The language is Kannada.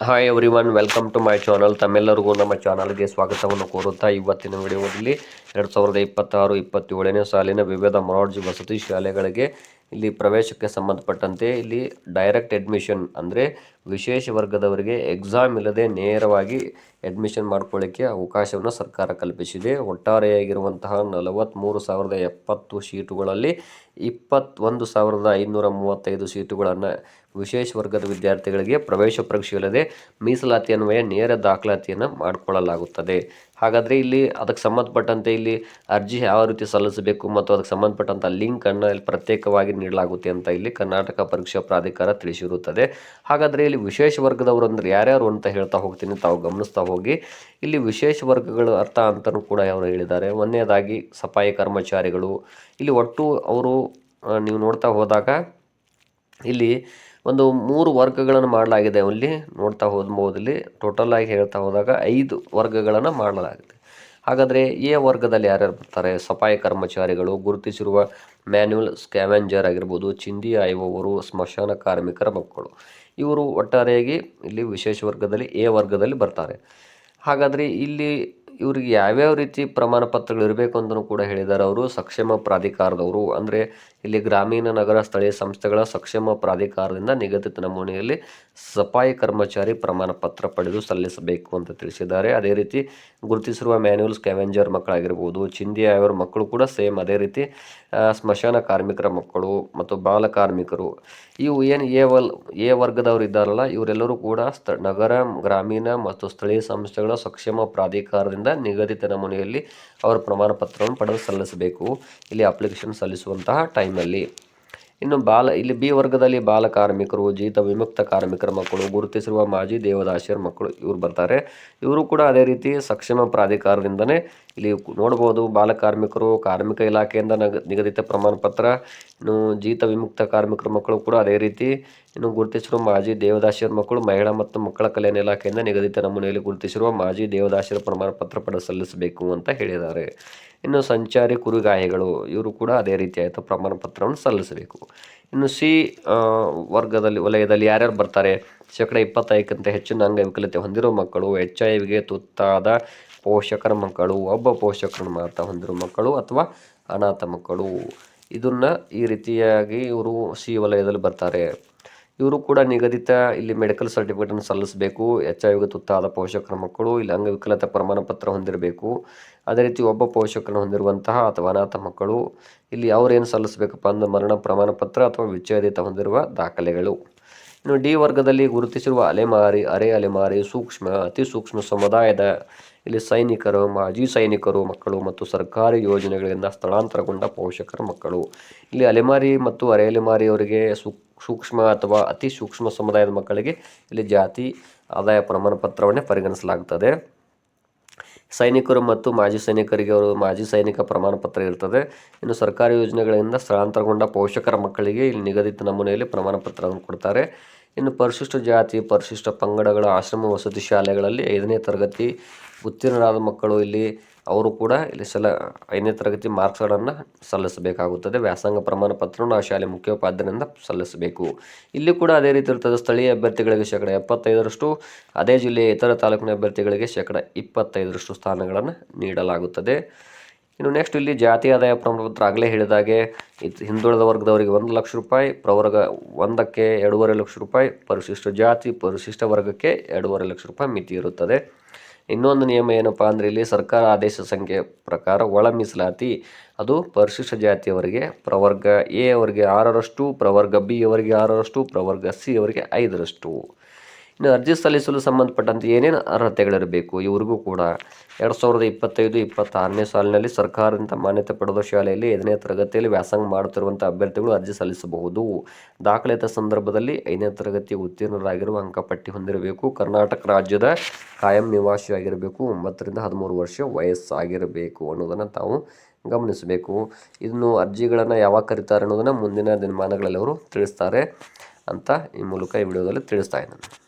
Hi everyone welcome to my channel ತಮ್ಮೆಲ್ಲರಿಗೂ ನಮ್ಮ ಚಾನಲ್ಗೆ ಸ್ವಾಗತವನ್ನು ಕೋರುತ್ತಾ ಇವತ್ತಿನ ವಿಡಿಯೋದಲ್ಲಿ ಎರಡು ಸಾವಿರದ ಇಪ್ಪತ್ತಾರು, ಇಪ್ಪತ್ತೇಳನೇ ಸಾಲಿನ ವಿವಿಧ ಮೊರಾರ್ಜಿ ವಸತಿ ಶಾಲೆಗಳಿಗೆ ಇಲ್ಲಿ ಪ್ರವೇಶಕ್ಕೆ ಸಂಬಂಧಪಟ್ಟಂತೆ ಇಲ್ಲಿ ಡೈರೆಕ್ಟ್ ಅಡ್ಮಿಷನ್ ಅಂದರೆ ವಿಶೇಷ ವರ್ಗದವರಿಗೆ ಎಕ್ಸಾಮ್ ಇಲ್ಲದೆ ನೇರವಾಗಿ ಅಡ್ಮಿಷನ್ ಮಾಡ್ಕೊಳ್ಳಿಕ್ಕೆ ಅವಕಾಶವನ್ನು ಸರ್ಕಾರ ಕಲ್ಪಿಸಿದೆ. ಒಟ್ಟಾರೆಯಾಗಿರುವಂತಹ ನಲವತ್ತ್ಮೂರು ಸಾವಿರದ ಎಪ್ಪತ್ತು ಸೀಟುಗಳಲ್ಲಿ ಇಪ್ಪತ್ತೊಂದು ಸಾವಿರದ ಐನೂರ ಮೂವತ್ತೈದು ಸೀಟುಗಳನ್ನು ವಿಶೇಷ ವರ್ಗದ ವಿದ್ಯಾರ್ಥಿಗಳಿಗೆ ಪ್ರವೇಶ ಪರೀಕ್ಷೆ ಇಲ್ಲದೆ ಮೀಸಲಾತಿ ಅನ್ವಯ ನೇರ ದಾಖಲಾತಿಯನ್ನು ಮಾಡಿಕೊಳ್ಳಲಾಗುತ್ತದೆ. ಹಾಗಾದರೆ ಇಲ್ಲಿ ಅದಕ್ಕೆ ಸಂಬಂಧಪಟ್ಟಂತೆ ಇಲ್ಲಿ ಅರ್ಜಿ ಯಾವ ರೀತಿ ಸಲ್ಲಿಸಬೇಕು ಮತ್ತು ಅದಕ್ಕೆ ಸಂಬಂಧಪಟ್ಟಂಥ ಲಿಂಕನ್ನು ಇಲ್ಲಿ ಪ್ರತ್ಯೇಕವಾಗಿ ನೀಡಲಾಗುತ್ತೆ ಅಂತ ಇಲ್ಲಿ ಕರ್ನಾಟಕ ಪರೀಕ್ಷಾ ಪ್ರಾಧಿಕಾರ ತಿಳಿಸಿರುತ್ತದೆ. ಹಾಗಾದರೆ ಇಲ್ಲಿ ವಿಶೇಷ ವರ್ಗದವರು ಅಂದರೆ ಯಾರ್ಯಾರು ಅಂತ ಹೇಳ್ತಾ ಹೋಗ್ತೀನಿ, ತಾವು ಗಮನಿಸ್ತಾ ಹೋಗಿ. ಇಲ್ಲಿ ವಿಶೇಷ ವರ್ಗಗಳು ಅರ್ಥ ಅಂತಲೂ ಕೂಡ ಅವರು ಹೇಳಿದ್ದಾರೆ. ಒಂದನೇದಾಗಿ ಸಫಾಯಿ ಕರ್ಮಚಾರಿಗಳು, ಇಲ್ಲಿ ಒಟ್ಟು ಅವರು ನೀವು ನೋಡ್ತಾ ಹೋದಾಗ ಇಲ್ಲಿ ಒಂದು ಮೂರು ವರ್ಗಗಳನ್ನು ಮಾಡಲಾಗಿದೆ. ಅಲ್ಲಿ ನೋಡ್ತಾ ಹೋದ್ಬೋದು ಇಲ್ಲಿ ಟೋಟಲ್ ಆಗಿ ಹೇಳ್ತಾ ಹೋದಾಗ ಐದು ವರ್ಗಗಳನ್ನು ಮಾಡಲಾಗಿದೆ. ಹಾಗಾದರೆ ಎ ವರ್ಗದಲ್ಲಿ ಯಾರ್ಯಾರು ಬರ್ತಾರೆ? ಸಫಾಯಿ ಕರ್ಮಚಾರಿಗಳು, ಗುರುತಿಸಿರುವ ಮ್ಯಾನ್ಯುವಲ್ ಸ್ಕ್ಯಾವೆಂಜರ್ ಆಗಿರ್ಬೋದು, ಚಿಂದಿ ಆಯುವವರು, ಸ್ಮಶಾನ ಕಾರ್ಮಿಕರ ಮಕ್ಕಳು. ಇವರು ಒಟ್ಟಾರೆಯಾಗಿ ಇಲ್ಲಿ ವಿಶೇಷ ವರ್ಗದಲ್ಲಿ ಎ ವರ್ಗದಲ್ಲಿ ಬರ್ತಾರೆ. ಹಾಗಾದರೆ ಇಲ್ಲಿ ಇವರಿಗೆ ಯಾವ್ಯಾವ ರೀತಿ ಪ್ರಮಾಣ ಪತ್ರಗಳು ಇರಬೇಕು ಅಂತಲೂ ಕೂಡ ಹೇಳಿದ್ದಾರೆ ಅವರು. ಸಕ್ಷಮ ಪ್ರಾಧಿಕಾರದವರು. ಅಂದರೆ ಇಲ್ಲಿ ಗ್ರಾಮೀಣ ನಗರ ಸ್ಥಳೀಯ ಸಂಸ್ಥೆಗಳ ಸಕ್ಷಮ ಪ್ರಾಧಿಕಾರದಿಂದ ನಿಗದಿತ ನಮೂನೆಯಲ್ಲಿ ಸಫಾಯಿ ಕರ್ಮಚಾರಿ ಪ್ರಮಾಣ ಪತ್ರ ಪಡೆದು ಸಲ್ಲಿಸಬೇಕು ಅಂತ ತಿಳಿಸಿದ್ದಾರೆ. ಅದೇ ರೀತಿ ಗುರುತಿಸಿರುವ ಮ್ಯಾನ್ಯುವಲ್ ಸ್ಕ್ಯಾವೆಂಜರ್ ಮಕ್ಕಳಾಗಿರ್ಬೋದು ಚಿಂದಿ ಅವರ ಮಕ್ಕಳು ಕೂಡ ಸೇಮ್ ಅದೇ ರೀತಿ ಸ್ಮಶಾನ ಕಾರ್ಮಿಕರ ಮಕ್ಕಳು ಮತ್ತು ಬಾಲ ಕಾರ್ಮಿಕರು. ಇವು ಏನು ಎ ವಲ್, ಎ ವರ್ಗದವರು ಇದ್ದಾರಲ್ಲ, ಇವರೆಲ್ಲರೂ ಕೂಡ ಸ್ಥ ನಗರ, ಗ್ರಾಮೀಣ ಮತ್ತು ಸ್ಥಳೀಯ ಸಂಸ್ಥೆಗಳ ಸಕ್ಷಮ ಪ್ರಾಧಿಕಾರದಿಂದ ನಿಗದಿತ ನಮೂನೆಯಲ್ಲಿ ಅವರ ಪ್ರಮಾಣ ಪತ್ರವನ್ನು ಪಡೆದು ಸಲ್ಲಿಸಬೇಕು. ಇಲ್ಲಿ ಅಪ್ಲಿಕೇಶನ್ ಸಲ್ಲಿಸುವಂತಹ ಟೈಮಲ್ಲಿ ಇನ್ನು ಬಾಲ, ಇಲ್ಲಿ ಬಿ ವರ್ಗದಲ್ಲಿ ಬಾಲ ಕಾರ್ಮಿಕರು, ಜೀತ ವಿಮುಕ್ತ ಕಾರ್ಮಿಕರ ಮಕ್ಕಳು, ಗುರುತಿಸಿರುವ ಮಾಜಿ ದೇವದಾಸಿಯರ ಮಕ್ಕಳು ಇವರು ಬರ್ತಾರೆ. ಇವರು ಕೂಡ ಅದೇ ರೀತಿ ಸಕ್ಷಮ ಪ್ರಾಧಿಕಾರದಿಂದನೇ ಇಲ್ಲಿ ನೋಡ್ಬೋದು ಬಾಲ ಕಾರ್ಮಿಕರು, ಕಾರ್ಮಿಕ ಇಲಾಖೆಯಿಂದ ನಗ, ನಿಗದಿತ ಪ್ರಮಾಣ ಪತ್ರ, ಇನ್ನು ಜೀತ ವಿಮುಕ್ತ ಕಾರ್ಮಿಕರ ಮಕ್ಕಳು ಕೂಡ ಅದೇ ರೀತಿ, ಇನ್ನು ಗುರುತಿಸಿರುವ ಮಾಜಿ ದೇವದಾಸಿಯರ ಮಕ್ಕಳು, ಮಹಿಳಾ ಮತ್ತು ಮಕ್ಕಳ ಕಲ್ಯಾಣ ಇಲಾಖೆಯಿಂದ ನಿಗದಿತ ನಮೂನೆಯಲ್ಲಿ ಗುರುತಿಸಿರುವ ಮಾಜಿ ದೇವದಾಸಿಯರ ಪ್ರಮಾಣ ಪತ್ರ ಸಲ್ಲಿಸಬೇಕು ಅಂತ ಹೇಳಿದ್ದಾರೆ. ಇನ್ನು ಸಂಚಾರಿ ಕುರಿಗಾಯಿಗಳು ಇವರು ಕೂಡ ಅದೇ ರೀತಿಯಾದ ಪ್ರಮಾಣ ಪತ್ರವನ್ನು ಸಲ್ಲಿಸಬೇಕು. ಇನ್ನು ಸಿ ವರ್ಗದಲ್ಲಿ, ವಲಯದಲ್ಲಿ ಯಾರ್ಯಾರು ಬರ್ತಾರೆ? ಶೇಕಡ ಇಪ್ಪತ್ತೈದಕ್ಕಿಂತ ಹೆಚ್ಚಿನ ಅಂಗವಿಕಲತೆ ಹೊಂದಿರುವ ಮಕ್ಕಳು ಎಚ್ ಐ ವಿಗೆ ತುತ್ತಾದ ಪೋಷಕರ ಮಕ್ಕಳು, ಒಬ್ಬ ಪೋಷಕರನ್ನು ಮಾತ್ರ ಹೊಂದಿರುವ ಮಕ್ಕಳು ಅಥವಾ ಅನಾಥ ಮಕ್ಕಳು. ಇದನ್ನು ಈ ರೀತಿಯಾಗಿ ಇವರು ಸಿ ವಲಯದಲ್ಲಿ ಬರ್ತಾರೆ. ಇವರು ಕೂಡ ನಿಗದಿತ ಇಲ್ಲಿ ಮೆಡಿಕಲ್ ಸರ್ಟಿಫಿಕೇಟನ್ನು ಸಲ್ಲಿಸಬೇಕು. ಎಚ್ ಐ ವಿಗೆ ತುತ್ತಾದ ಪೋಷಕರ ಮಕ್ಕಳು, ಇಲ್ಲಿ ಅಂಗವಿಕಲತೆ ಪ್ರಮಾಣ ಪತ್ರ ಹೊಂದಿರಬೇಕು. ಅದೇ ರೀತಿ ಒಬ್ಬ ಪೋಷಕರನ್ನು ಹೊಂದಿರುವಂತಹ ಅಥವಾ ಅನಾಥ ಮಕ್ಕಳು, ಇಲ್ಲಿ ಅವರೇನು ಸಲ್ಲಿಸಬೇಕಪ್ಪ ಅಂದ್ರೆ ಮರಣ ಪ್ರಮಾಣ ಪತ್ರ ಅಥವಾ ವಿಚ್ಛೇದಿತ ಹೊಂದಿರುವ ದಾಖಲೆಗಳು. ಇನ್ನು ಡಿ ವರ್ಗದಲ್ಲಿ ಗುರುತಿಸಿರುವ ಅಲೆಮಾರಿ, ಅರೆ ಅಲೆಮಾರಿ, ಸೂಕ್ಷ್ಮ, ಅತಿ ಸೂಕ್ಷ್ಮ ಸಮುದಾಯದ ಇಲ್ಲಿ ಸೈನಿಕರು, ಮಾಜಿ ಸೈನಿಕರು ಮಕ್ಕಳು ಮತ್ತು ಸರ್ಕಾರಿ ಯೋಜನೆಗಳಿಂದ ಸ್ಥಳಾಂತರಗೊಂಡ ಪೋಷಕರ ಮಕ್ಕಳು. ಇಲ್ಲಿ ಅಲೆಮಾರಿ ಮತ್ತು ಅರೆ ಅಲೆಮಾರಿಯವರಿಗೆ ಸೂಕ್ಷ್ಮ ಅಥವಾ ಅತಿ ಸೂಕ್ಷ್ಮ ಸಮುದಾಯದ ಮಕ್ಕಳಿಗೆ ಇಲ್ಲಿ ಜಾತಿ ಆದಾಯ ಪ್ರಮಾಣ ಪತ್ರವನ್ನೇ ಪರಿಗಣಿಸಲಾಗುತ್ತದೆ ಸೈನಿಕರು ಮತ್ತು ಮಾಜಿ ಸೈನಿಕರಿಗೆ ಅವರು ಮಾಜಿ ಸೈನಿಕ ಪ್ರಮಾಣ ಪತ್ರ ಇರ್ತದೆ. ಇನ್ನು ಸರ್ಕಾರಿ ಯೋಜನೆಗಳಿಂದ ಸ್ಥಳಾಂತರಗೊಂಡ ಪೋಷಕರ ಮಕ್ಕಳಿಗೆ ಇಲ್ಲಿ ನಿಗದಿತ ನಮೂನೆಯಲ್ಲಿ ಪ್ರಮಾಣ ಪತ್ರವನ್ನು ಕೊಡ್ತಾರೆ. ಇನ್ನು ಪರಿಶಿಷ್ಟ ಜಾತಿ, ಪರಿಶಿಷ್ಟ ಪಂಗಡಗಳ ಆಶ್ರಮ, ವಸತಿ ಶಾಲೆಗಳಲ್ಲಿ ಐದನೇ ತರಗತಿ ಉತ್ತೀರ್ಣರಾದ ಮಕ್ಕಳು ಇಲ್ಲಿ, ಅವರು ಕೂಡ ಇಲ್ಲಿ ಸಲ, ಐದನೇ ತರಗತಿ ಮಾರ್ಕ್ಸ್ಗಳನ್ನು ಸಲ್ಲಿಸಬೇಕಾಗುತ್ತದೆ. ವ್ಯಾಸಂಗ ಪ್ರಮಾಣ ಪತ್ರವನ್ನು ಆ ಶಾಲೆ ಮುಖ್ಯೋಪಾಧ್ಯಾಯರಿಂದ ಸಲ್ಲಿಸಬೇಕು. ಇಲ್ಲಿ ಕೂಡ ಅದೇ ರೀತಿ ಇರ್ತದೆ, ಸ್ಥಳೀಯ ಅಭ್ಯರ್ಥಿಗಳಿಗೆ ಶೇಕಡ ಎಪ್ಪತ್ತೈದರಷ್ಟು, ಅದೇ ಜಿಲ್ಲೆಯ ಇತರ ತಾಲೂಕಿನ ಅಭ್ಯರ್ಥಿಗಳಿಗೆ ಶೇಕಡ ಇಪ್ಪತ್ತೈದರಷ್ಟು ಸ್ಥಾನಗಳನ್ನು ನೀಡಲಾಗುತ್ತದೆ. ಇನ್ನು ನೆಕ್ಸ್ಟ್ ಇಲ್ಲಿ ಜಾತಿ ಆದಾಯ ಪ್ರಮಾಣಪತ್ರ ಆಗಲೇ ಹೇಳಿದಾಗೆ ಹಿಂದುಳಿದ ವರ್ಗದವರಿಗೆ ಒಂದು ಲಕ್ಷ ರೂಪಾಯಿ, ಪ್ರವರ್ಗ ಒಂದಕ್ಕೆ ಎರಡೂವರೆ ಲಕ್ಷ ರೂಪಾಯಿ, ಪರಿಶಿಷ್ಟ ಜಾತಿ ಪರಿಶಿಷ್ಟ ವರ್ಗಕ್ಕೆ ಎರಡೂವರೆ ಲಕ್ಷ ರೂಪಾಯಿ ಮಿತಿ ಇರುತ್ತದೆ. ಇನ್ನೊಂದು ನಿಯಮ ಏನಪ್ಪ ಅಂದರೆ ಇಲ್ಲಿ ಸರ್ಕಾರ ಆದೇಶ ಸಂಖ್ಯೆ ಪ್ರಕಾರ ಒಳ ಮೀಸಲಾತಿ, ಅದು ಪರಿಶಿಷ್ಟ ಜಾತಿಯವರಿಗೆ ಪ್ರವರ್ಗ ಎ ಅವರಿಗೆ ಆರರಷ್ಟು, ಪ್ರವರ್ಗ ಬಿ ಅವರಿಗೆ ಆರರಷ್ಟು, ಪ್ರವರ್ಗ ಸಿ ಅವರಿಗೆ ಐದರಷ್ಟು. ಇನ್ನು ಅರ್ಜಿ ಸಲ್ಲಿಸಲು ಸಂಬಂಧಪಟ್ಟಂತೆ ಏನೇನು ಅರ್ಹತೆಗಳಿರಬೇಕು? ಇವರಿಗೂ ಕೂಡ ಎರಡು ಸಾವಿರದ ಇಪ್ಪತ್ತೈದು, ಇಪ್ಪತ್ತಾರನೇ ಸಾಲಿನಲ್ಲಿ ಸರ್ಕಾರದಿಂದ ಮಾನ್ಯತೆ ಪಡೆದ ಶಾಲೆಯಲ್ಲಿ ಐದನೇ ತರಗತಿಯಲ್ಲಿ ವ್ಯಾಸಂಗ ಮಾಡುತ್ತಿರುವಂಥ ಅಭ್ಯರ್ಥಿಗಳು ಅರ್ಜಿ ಸಲ್ಲಿಸಬಹುದು. ದಾಖಲೆತ ಸಂದರ್ಭದಲ್ಲಿ ಐದನೇ ತರಗತಿ ಉತ್ತೀರ್ಣರಾಗಿರುವ ಅಂಕಪಟ್ಟಿ ಹೊಂದಿರಬೇಕು. ಕರ್ನಾಟಕ ರಾಜ್ಯದ ಕಾಯಂ ನಿವಾಸಿಯಾಗಿರಬೇಕು. ಒಂಬತ್ತರಿಂದ ಹದಿಮೂರು ವರ್ಷ ವಯಸ್ಸಾಗಿರಬೇಕು ಅನ್ನೋದನ್ನು ತಾವು ಗಮನಿಸಬೇಕು. ಇನ್ನು ಅರ್ಜಿಗಳನ್ನು ಯಾವಾಗ ಕರೀತಾರೆ ಅನ್ನೋದನ್ನು ಮುಂದಿನ ದಿನಮಾನಗಳಲ್ಲಿ ಅವರು ತಿಳಿಸ್ತಾರೆ ಅಂತ ಈ ಮೂಲಕ ಈ ವಿಡಿಯೋದಲ್ಲಿ ತಿಳಿಸ್ತಾ ಇದ್ದೇನೆ.